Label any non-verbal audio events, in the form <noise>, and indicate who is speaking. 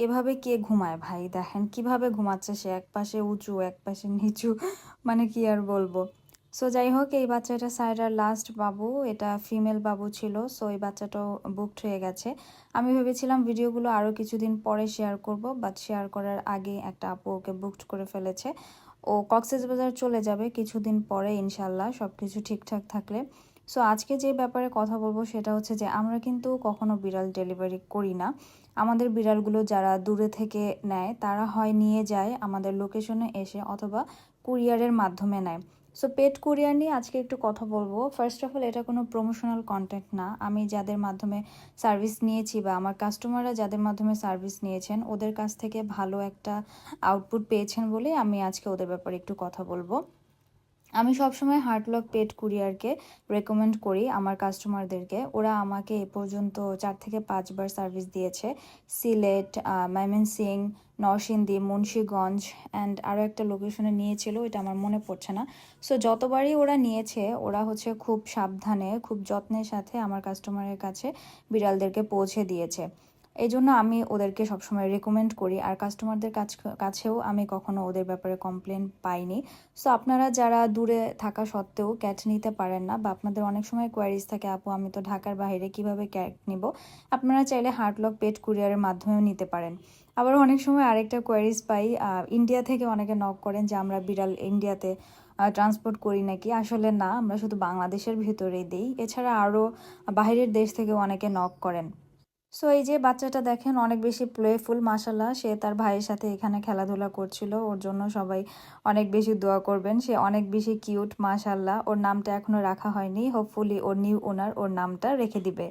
Speaker 1: এভাবে কে ঘুমায় ভাই? দেখেন কীভাবে ঘুমাচ্ছে সে, এক পাশে উঁচু, এক পাশে নিচু <laughs> মানে কি আর বলব? সো যাই হোক, এই বাচ্চাটা সাইডার লাস্ট বাবু, এটা ফিমেল বাবু ছিল সো এই বাচ্চাটাও বুকড হয়ে গেছে। আমি ভেবেছিলাম ভিডিওগুলো আরও কিছুদিন পরে শেয়ার করব বাট শেয়ার করার আগে একটা আপু ওকে বুকড করে ফেলেছে। ও কক্সেস বাজার চলে যাবে কিছুদিন পরে, ইনশাল্লাহ সব কিছু ঠিকঠাক থাকলে। সো আজকে যে ব্যাপারে কথা বলব সেটা হচ্ছে যে আমরা কিন্তু কখনো বিড়াল ডেলিভারি করি না। আমাদের বিড়ালগুলো যারা দূরে থেকে নেয়, তারা হয় নিয়ে যায় আমাদের লোকেশনে এসে অথবা কুরিয়ারের মাধ্যমে নেয়। সো পেট কুরিয়ার নিয়ে আজকে একটু কথা বলব। ফার্স্ট অফ অল এটা কোনো প্রমোশনাল কন্টেন্ট না। আমি যাদের মাধ্যমে সার্ভিস নিয়েছি বা আমার কাস্টমাররা যাদের মাধ্যমে সার্ভিস নিয়েছেন, ওদের কাছ থেকে ভালো একটা আউটপুট পেয়েছেন বলে আমি আজকে ওদের ব্যাপারে একটু কথা বলব। আমি সবসময় হার্টলক পেট কুরিয়ারকে রেকমেন্ড করি আমার কাস্টমারদেরকে ওরা আমাকে এ পর্যন্ত চার থেকে পাঁচবার সার্ভিস দিয়েছে। সিলেট ময়মনসিং নরসিংদী, মুন্সীগঞ্জ অ্যান্ড আরও একটা লোকেশনে নিয়েছিল, এটা আমার মনে পড়ছে না। সো যতবারই ওরা নিয়েছে, ওরা হচ্ছে খুব সাবধানে, খুব যত্নের সাথে আমার কাস্টমারের কাছে বিড়ালদেরকে পৌঁছে দিয়েছে। এই জন্য আমি ওদেরকে সবসময় রেকমেন্ড করি। আর কাস্টমারদের কাছ কাছেও আমি কখনো ওদের ব্যাপারে কমপ্লেন পাইনি। সো আপনারা যারা দূরে থাকা সত্ত্বেও ক্যাট নিতে পারেন না বা আপনাদের অনেক সময় কোয়ারিজ থাকে, আপু, আমি তো ঢাকার বাইরে, কীভাবে ক্যাট নিব? আপনারা চাইলে হার্টলক পেট কুরিয়ারের মাধ্যমেও নিতে পারেন। আবার অনেক সময় আরেকটা কোয়ারিজ পাই ইন্ডিয়া থেকে অনেকে নক করেন যে, আমরা বিড়াল ইন্ডিয়াতে ট্রান্সপোর্ট করি নাকি? আসলে না, আমরা শুধু বাংলাদেশের ভিতরেই দিই। এছাড়া আরও বাইরের দেশ থেকে অনেকে নক করেন। সো এই যে বাচ্চাটা দেখেন, অনেক বেশি প্লেফুল মাসাল্লাহ সে তার ভাইয়ের সাথে এখানে খেলাধুলা করছিল। ওর জন্য সবাই অনেক বেশি দোয়া করবেন। সে অনেক বেশি কিউট মাসাল্লাহ ওর নামটা এখনও রাখা হয়নি। হোপফুলি ওর নিউ ওনার ওর নামটা রেখে দিবে।